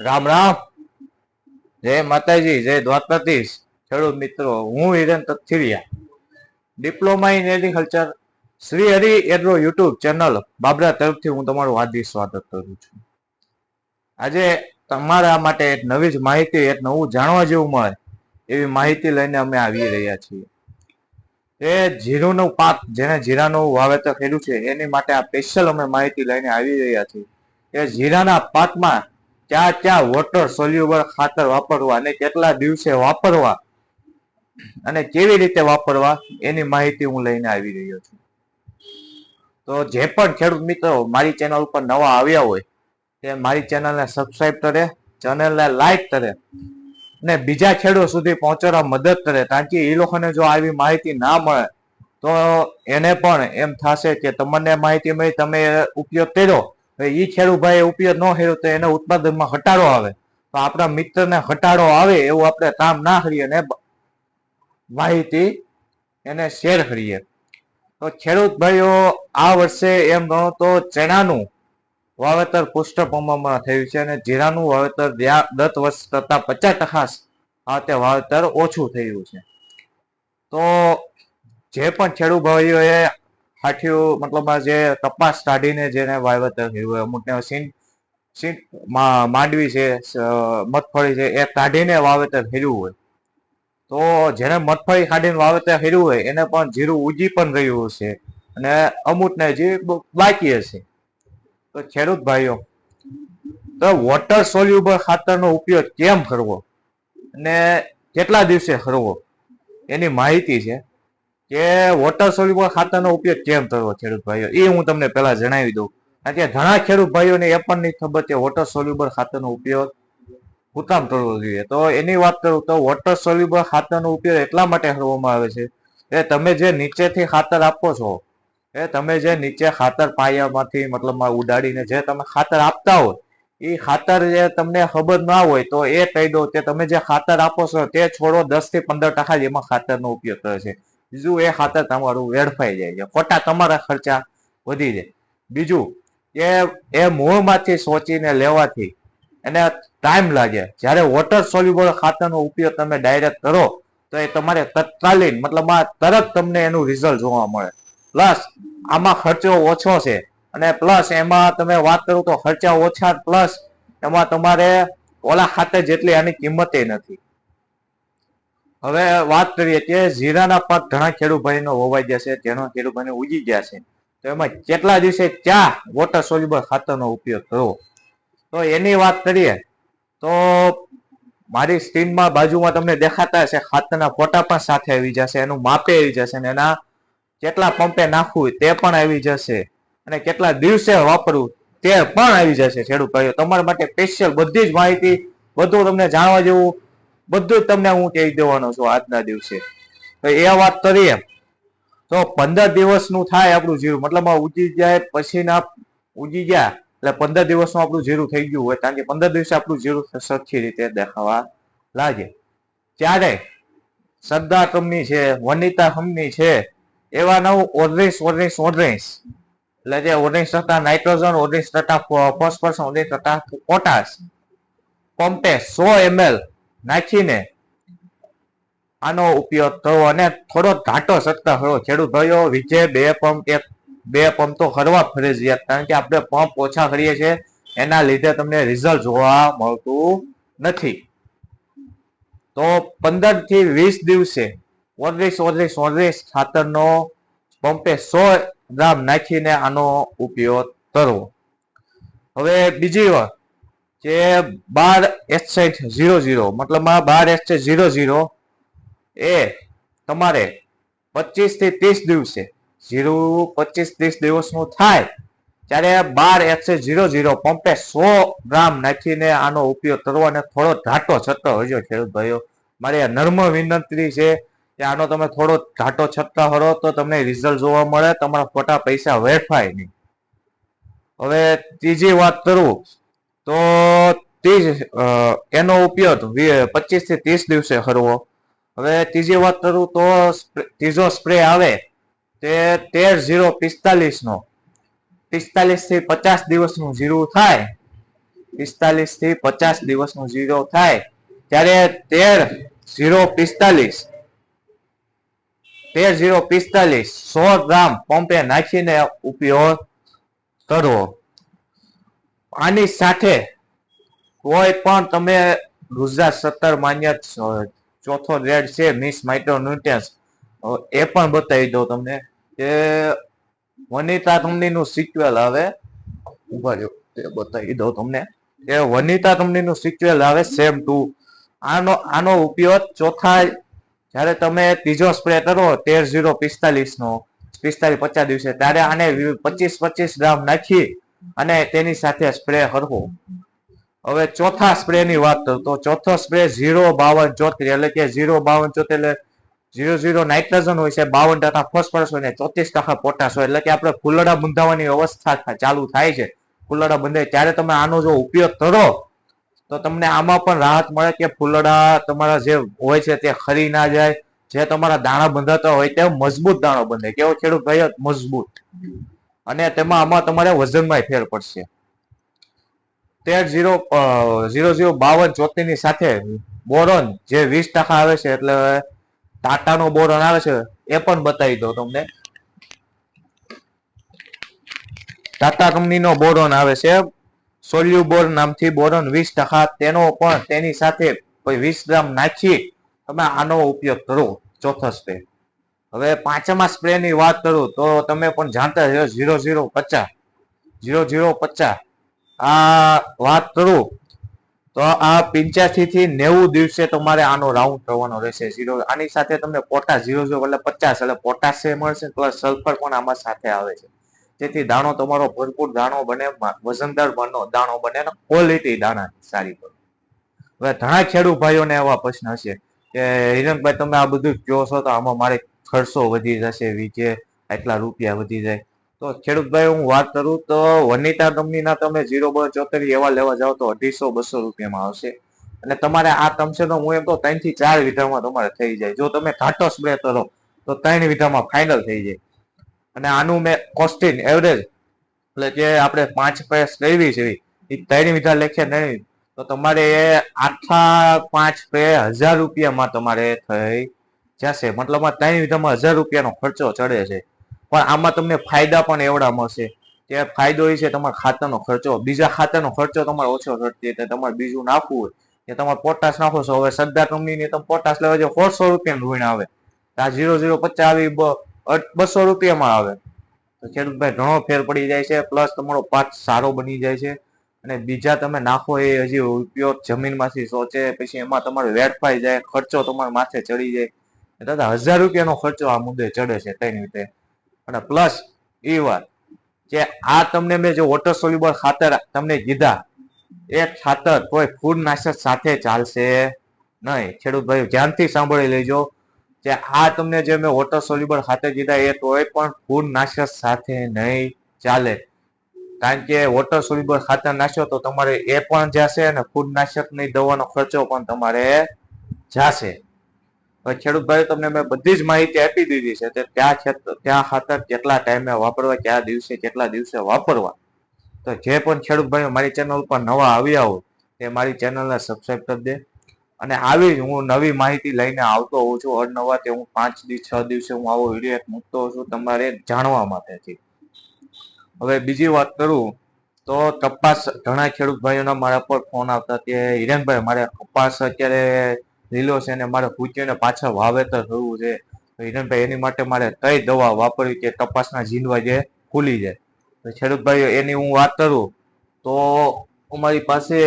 રામ રામ. જય માતાજી, જય દ્વારકાધીશ. ખેડૂત મિત્રો, હું Hiren Tathiriya diploma in agriculture. Shri Hari agro YouTube channel Babra તરફથી હું તમારું હાર્દિક સ્વાગત કરું છું. આજે તમારા માટે એક નવી જ માહિતી, એક નવું જાણવા જેવું મળે એવી માહિતી લઈને અમે આવી રહ્યા છીએ. એ જીરુનો પાક, જેને જીરાનું વાવેતર કર્યું છે, એની માટે આ સ્પેશિયલ અમે માહિતી લઈને આવી રહ્યા છીએ. એ જીરાના પાકમાં ક્યાં ક્યાં વોટર સોલ્યુબલ ખાતર વાપરવા અને કેટલા દિવસે વાપરવા અને કેવી રીતે વાપરવા એની માહિતી હું લઈને આવી રહ્યો છું. તો જે પણ ખેડૂત મિત્રો મારી ચેનલ ઉપર નવા આવ્યા હોય તે મારી ચેનલને સબસ્ક્રાઇબ કરે ચેનલને લાઈક કરે અને બીજા ખેડૂત સુધી પહોંચવા મદદ કરે કારણ કે એ લોકોને જો આવી માહિતી ના મળે તો એને પણ એમ થશે કે તમને માહિતી મળી, તમે ઉપયોગ કર્યો એ ખેડૂત ભાઈ ઉપયોગ ન કર્યો તો એને ઉત્પાદનમાં ઘટાડો આવે. તો આપણા મિત્રને ઘટાડો આવે એવું આપણે કામ ના કરીએ અને માહિતી એને શેર કરીએ. તો ખેડૂત ભાઈઓ આ વર્ષે એમ ગણો તો ચણાનું વાવેતર પુષ્ટ પ્રમાણમાં થયું છે અને જીરાનું વાવેતર દસ વર્ષ કરતા પચાસ ટકા આ તે વાવેતર ઓછું થયું છે. તો જે પણ ખેડૂત ભાઈઓએ હાથીઓ મતલબ જે કપાસ કાઢીને જેને વાવેતર કર્યું હોય, અમુકને સીન સીન માંડવી છે મગફળી છે, એ કાઢીને વાવેતર કર્યું હોય. તો જેને મગફળી કાઢીને વાવેતર કર્યું હોય, એને પણ જીરું ઉજી પણ રહ્યું હશે. અને અમુકને બ- બાકી હશે. તો ખેડૂત ભાઈઓ, તો વોટર સોલ્યુબલ ખાતરનો ઉપયોગ કેમ કરવો? અને કેટલા દિવસે કરવો? એની માહિતી છે. કે વોટર સોલ્યુબલ ખાતરનો ઉપયોગ કેમ કરવો ખેડૂત ભાઈઓ? એ હું તમને પહેલા જણાવી દઉં. કારણ કે ઘણા ખેડૂત ભાઈઓને એ પણ નહીં ખબર કે વોટર સોલ્યુબલ ખાતરનો ઉપયોગ ઉત્તમ કરવો જોઈએ. તો એની વાત કરું તો વોટર સોલ્યુબલ ખાતરનો ઉપયોગ એટલા માટે કરવામાં આવે છે કે તમે જે નીચેથી ખાતર આપો છો, એ તમે જે નીચે ખાતર પાયામાંથી મતલબમાં ઉડાડીને જે તમે ખાતર આપતા હોય એ ખાતર જે તમને ખબર ના હોય તો એ કહી દો કે તમે જે ખાતર આપો છો તે છોડો દસથી પંદર ટકા જ એમાં ખાતરનો ઉપયોગ કરે છે. બીજું એ ખાતર તમારું વેડફાઈ જાય છે. ખોટા તમારા ખર્ચા વધી જાય. બીજું, એ એ મૂળમાંથી સોચીને લેવાથી એને ટાઈમ લાગે. જ્યારે વોટર સોલ્યુબલ ખાતરનો ઉપયોગ તમે ડાયરેક્ટ કરો, તો એ તમારે તત્કાલીન મતલબ આ તરત તમને એનું રિઝલ્ટ જોવા મળે. પ્લસ આમાં ખર્ચો ઓછો છે. અને પ્લસ એમાં તમે વાત કરો તો ખર્ચા ઓછા પ્લસ એમાં તમારે ઓલા ખાતર જેટલી આની કિંમતે નથી. હવે વાત કરીએ કે જીરાના પાક ઘણા ખેડૂભાઈનો વવાઈ જશે તેનો ખેડૂત ભાઈને ઉગી ગયા છે. તો એમાં કેટલા દિવસે ચા વોટર સોલ્યુબલ ખાતરનો ઉપયોગ કરવો? તો એની વાત કરીએ તો મારી સ્ક્રીનમાં બાજુમાં તમને દેખાતા હશે, ખાતરના ફોટા પણ સાથે આવી જશે, એનું માપે આવી જશે અને એના કેટલા પંપે નાખવું તે પણ આવી જશે. અને કેટલા દિવસે વાપરવું તે પણ આવી જશે ખેડૂત ભાઈઓ તમારા માટે સ્પેશિયલ બધી જ માહિતી બધું તમને જાણવા જેવું બધું તમને હું કહી દેવાનો છું આજના દિવસે. તો એ વાત કરીએ. તો પંદર દિવસનું થાય આપણું જીરું. મતલબ ઉજી જાય પછીના ઉજી ગયા, એટલે પંદર દિવસનું આપણું જીરું થઈ ગયું હોય. કારણ કે પંદર દિવસે આપણું જીરું સરખી રીતે દેખાવા લાગે. ત્યારે સરદાર કંપની છે, વનિતા કંપની છે, એવા નવ ઓગણીસ ઓગણીસ ઓગણીસ. એટલે જે ઓગણીસ ટકા નાઇટ્રોજન, ઓગણીસ ટકા ફોસ્ફરસ, ઓગણીસ ટકા પોટાશ. પંપે સો એમએલ નાખીને આનો ઉપયોગ થયો અને થોડો ઘાટો સત્તા થયો ખેડૂત ભાઈઓ વિજે બે પંપ એક, બે પંપ તો કરવા ફરજિયાત, કારણ કે આપણે પંપ ઓછા કરીએ છીએ. એના લીધે તમને રિઝલ્ટ જોવા મળતું નથી. તો પંદરથી વીસ દિવસે ઓગણીસ ઓગણીસ ઓગણીસ ખાતરનો પંપે સો ગ્રામ નાખીને આનો ઉપયોગ કરવો. હવે બીજી વાત. કે બાર એક્સાઇટ ઝીરો ઝીરો મતલબમાં બાર એક્સાઇટ ઝીરો ઝીરો, એ તમારે પચીસથી ત્રીસ દિવસે, ઝીરો પચીસ ત્રીસ દિવસનું થાય, ત્યારે બાર એકસો ઝીરો ઝીરો પંપે સો ગ્રામ નાખીને આનો ઉપયોગ કરવો અને થોડો ઘાટો છટકો હજો ખેડૂત ભાઈઓ, મારી આ નર્મ વિનંતી છે કે આનો તમે થોડો ઘાટો છટકા હરો તો તમને રિઝલ્ટ જોવા મળે, તમારા ખોટા પૈસા વેરફાય નહીં. હવે ત્રીજી વાત કરું તો ત્રીજ એનો ઉપયોગ પચીસથી ત્રીસ દિવસે કરવો. હવે ત્રીજી વાત કરું તો ત્રીજો સ્પ્રે આવે તે તેર ઝીરો પિસ્તાલીસ નો પિસ્તાલીસથી પચાસ દિવસનું જીરું થાય. પિસ્તાલીસથી પચાસ દિવસનું ઝીરો થાય. ત્યારે તેર ઝીરો પિસ્તાલીસ. તેર ઝીરો પિસ્તાલીસ સો ગ્રામ પંપે નાખીને ઉપયોગ કરવો. આની સાથે કોઈ પણ તમે ગુજરાત સત્તર માન્ય ચોથો ગ્રેડ છે, મિસ માઇક્રોન્યુટ્રન્સ એ પણ બતાવી દઉં તમને કે વનિતા કંપનીનું સિક્વેલ આવે, ઊભા રહ્યો તે બતાવી દઉં તમને કે વનિતા કંપનીનું સિક્વેલ આવે સેમ ટુ. આનો આનો ઉપયોગ ચોથા જ્યારે તમે ત્રીજો સ્પ્રે કરો, તેર ઝીરો પિસ્તાલીસ નો પિસ્તાલીસ પચાસ દિવસે, ત્યારે આને પચીસ પચીસ ગ્રામ નાખી અને તેની સાથે સ્પ્રે કરવો હવે ચોથા સ્પ્રે ની વાત તો ચોથો સ્પ્રે ઝીરો બાવન ચોત્રીસ એટલે કે ઝીરો બાવન ચોત્રીસ એટલે ઝીરો ઝીરો નાઇટ્રોજન હોય છે, બાવન ટકા ફોસ્ફરસ હોય ને ચોત્રીસ ટકા પોટાશ હોય એટલે કે આપણે ફૂલડા બંધાવવાની અવસ્થા ચાલુ થાય છે. ફૂલડા બંધાય. ત્યારે તમે આનો જો ઉપયોગ કરો, તો તમને આમાં પણ રાહત મળે કે ફૂલડા તમારા જે હોય છે તે ખરી ના જાય, જે તમારા દાણા બંધાતા હોય તે મજબૂત દાણો બંધે કેવો ખેડૂત ભાઈ મજબૂત. અને તેમાં આમાં તમારે વજનમાં ફેર પડશે. તેર ઝીરો ઝીરો ઝીરો બાવન ચોત્રીસ સાથે બોરોન જે વીસ ટકા આવે છે એટલે ટાટાનો બોરોન આવે છે એ પણ બતાવી દો તમને. ટાટા કંપનીનો બોરોન આવે છે. સોલ્યુબોર નામથી બોરોન વીસ ટકા. તેનો પણ તેની સાથે વીસ ગ્રામ નાખી તમે આનો ઉપયોગ કરો ચોથસ સ્પ્રે હવે પાંચમા સ્પ્રેની વાત કરું તો તમે પણ જાણતા છો ઝીરો ઝીરો પચાસ ઝીરો ઝીરો પચાસ. આ વાત કરું તો આ પિંચ્યાસી થી નેવું દિવસે તમારે આનો રાઉન્ડ કરવાનો રહેશે. ઝીરો આની સાથે તમને પોટાશ ઝીરો ઝીરો એટલે પચાસ, એટલે પોટાશ મળશે પ્લસ સલ્ફર પણ આમાં સાથે આવે છે. તેથી દાણો તમારો ભરપૂર દાણો બને, વજનદાર બનો, દાણો બને અને ક્વોલિટી દાણા સારી બને. હવે ઘણા ખેડૂત ભાઈઓને એવા પ્રશ્ન હશે કે, હિરણભાઈ તમે આ બધું કહો છો તો આમાં મારે ખર્ચો વધી જશે, વીજે આટલા રૂપિયા વધી જાય. તો ખેડૂતભાઈ, હું વાત કરું તો વનિતા કંપનીના તમે ઝીરો બો ચોતરી એવા લેવા જાઓ તો અઢીસો બસો રૂપિયામાં આવશે. અને તમારે આ કમ હું એમ તો ત્રણથી ચાર વીઘામાં તમારે થઈ જાય. જો તમે ઘાટો સ્પ્રે કરો તો ત્રણ વીઘામાં ફાઇનલ થઈ જાય. અને આનું મેં કોસ્ટિંગ એવરેજ એટલે જે આપણે પાંચ પેસ લેવી છે એ ત્રણ વીઘા લેખે નહીં. તો તમારે એ આખા પાંચ પે હજાર રૂપિયામાં તમારે થઈ જશે. મતલબમાં ત્રણ વીઘામાં હજાર રૂપિયાનો ખર્ચો ચડે છે. પણ આમાં તમને ફાયદા પણ એવડા મળશે. કે ફાયદો એ છે તમારા ખાતરનો ખર્ચો. બીજા ખાતરનો ખર્ચો તમારે ઓછો થશે એટલે તમારે બીજું નાખવું હોય. કે તમારે પોટાશ નાખો છો. હવે સરદાર કંપનીની તમે પોટાશ લેવા જાવ સોળસો રૂપિયાનું ઋણ આવે. આ ઝીરો ઝીરો પચાસ આવી બસો રૂપિયામાં આવે. તો ખેડૂતભાઈ, ઘણો ફેર પડી જાય છે. પ્લસ તમારો પાક સારો બની જાય છે. અને બીજા તમે નાખો એ હજી ઉપયોગ જમીનમાંથી સોચે પછી એમાં તમારે વેડફાઈ જાય. ખર્ચો તમારા માથે ચડી જાય. દાદા હજાર રૂપિયાનો ખર્ચો આ મુદ્દે ચડે છે તેની રીતે. અને પ્લસ એ વાત કે આ તમને મેં જે વોટર સોલ્યુબલ ખાતર તમને કીધા, એ ખાતર કોઈ ફૂડ નાશક સાથે ચાલશે નહીં. ખેડૂત ભાઈ ધ્યાનથી સાંભળી લેજો કે આ તમને જે મેં વોટર સોલ્યુબલ ખાતર કીધા, એ કોઈ પણ ફૂડ નાશક સાથે નહીં ચાલે. કારણ કે વોટર સોલ્યુબલ ખાતર નાખ્યો તો તમારે એ પણ જશે અને ફૂડ નાશકની દવાનો ખર્ચો પણ તમારે જશે. ખેડૂત ભાઈ તમને મેં બધી જ માહિતી આપી દીધી છે તે ત્યાં ત્યાં ખાતર કેટલા ટાઈમે વાપરવા, કયા દિવસે, કેટલા દિવસે વાપરવા. તો જે પણ ખેડૂત ભાઈઓ મારી ચેનલ પર નવા આવ્યા હોય, તે મારી ચેનલને સબસ્ક્રાઈબ કરી દે. અને આવી જ હું નવી માહિતી લઈને આવતો હોઉં છું અડનવા તે હું પાંચ દિવસ છ દિવસે હું આવો વીડિયો એક મૂકતો છું તમારે જાણવા માટેથી હવે બીજી વાત કરું, તો કપાસ, ઘણા ખેડૂત ભાઈઓના મારા પર ફોન આવતા કે, હિરેનભાઈ, મારે કપાસ અત્યારે લીલો છે અને મારે પૂછીને પાછા વાવેતર થવું છે. તો હિરેનભાઈ એની માટે મારે કઈ દવા વાપરવી કે કપાસના ઝીંડવા જે ખુલી જાય તો ખેડૂત એની હું વાત કરું, તો અમારી પાસે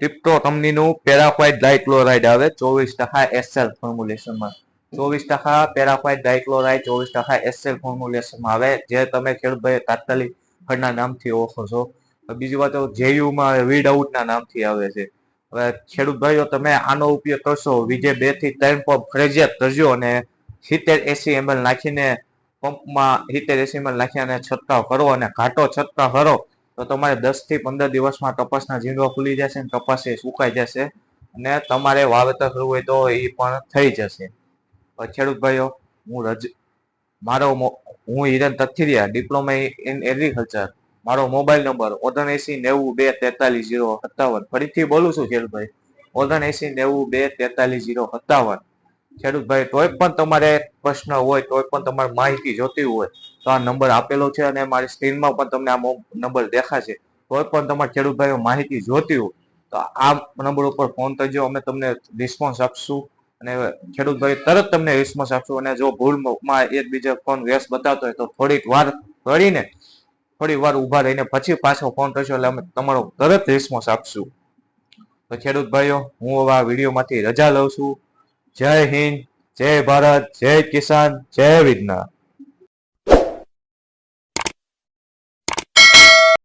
ટિપ્ટો કંપનીનું પેરાફાઇડ ડાયક્લોરાઇડ આવે, ચોવીસ ટકા એસએલ ફોર્મ્યુલેશનમાં. ચોવીસ ટકા પેરાફાઇડ ડાયક્લોરાઇડ, ચોવીસ ટકા એસએલ ફોર્મ્યુલેશનમાં આવે, જે તમે ખેડૂતભાઈ તાત્કાલિક ફળના નામથી ઓળખો છો. બીજી વાત જેયુમાં વીડ આઉટના નામથી આવે છે. હવે ખેડૂત ભાઈઓ, તમે આનો ઉપયોગ કરશો? વીજે બેથી ત્રણ પંપ ફરજિયાત કરજો અને સિત્તેર એસી એમએલ નાખીને પંપમાં સિત્તેર એસી એમએલ નાખી અને છંટકાવ કરો અને ઘાટો છંટકાવ કરો. તો તમારે દસથી પંદર દિવસમાં કપાસના જીંડવા ખુલી જશે અને કપાસ એ સુકાઈ જશે અને તમારે વાવેતર કરવું હોય તો એ પણ થઈ જશે. ખેડૂત ભાઈઓ, હું રજ, મારો હું Hiran Tathiriya diploma in agriculture. મારો મોબાઈલ નંબર ઓગણએસી નેવું બે તેતાલીસ જીરો સત્તાવન. ફરીથી બોલું છું ખેડૂતભાઈ ઓગણએસી નેવું બે તેતાલીસ જીરો સત્તાવન. ખેડૂતભાઈ, તોય પણ તમારે પ્રશ્ન હોય, તોય પણ તમારે માહિતી જોતી હોય, તો આ નંબર આપેલો છે અને મારી સ્ક્રીનમાં પણ તમને આ નંબર દેખાશે. તોય પણ તમારે ખેડૂતભાઈઓ માહિતી જોતી હોય, તો આ નંબર ઉપર ફોન કરજો, અમે તમને રિસ્પોન્સ આપશું અને ખેડૂતભાઈ તરત તમને રિસ્પોન્સ આપશું. અને જો ભૂલમાં એકબીજા ફોન વ્યસ્ત બતાવતો હોય તો થોડીક વાર કરીને થોડી વાર ઊભા રહીને પછી પાછો ફોન કરશો એટલે અમે તમારો તરત રિસ્પોન્સ આપશું. તો ખેડૂત ભાઈઓ, હું હવે આ વિડીયોમાંથી રજા લઉં છું. જય હિન્દ, જય ભારત, જય કિસાન, જય વિજ્ઞાન.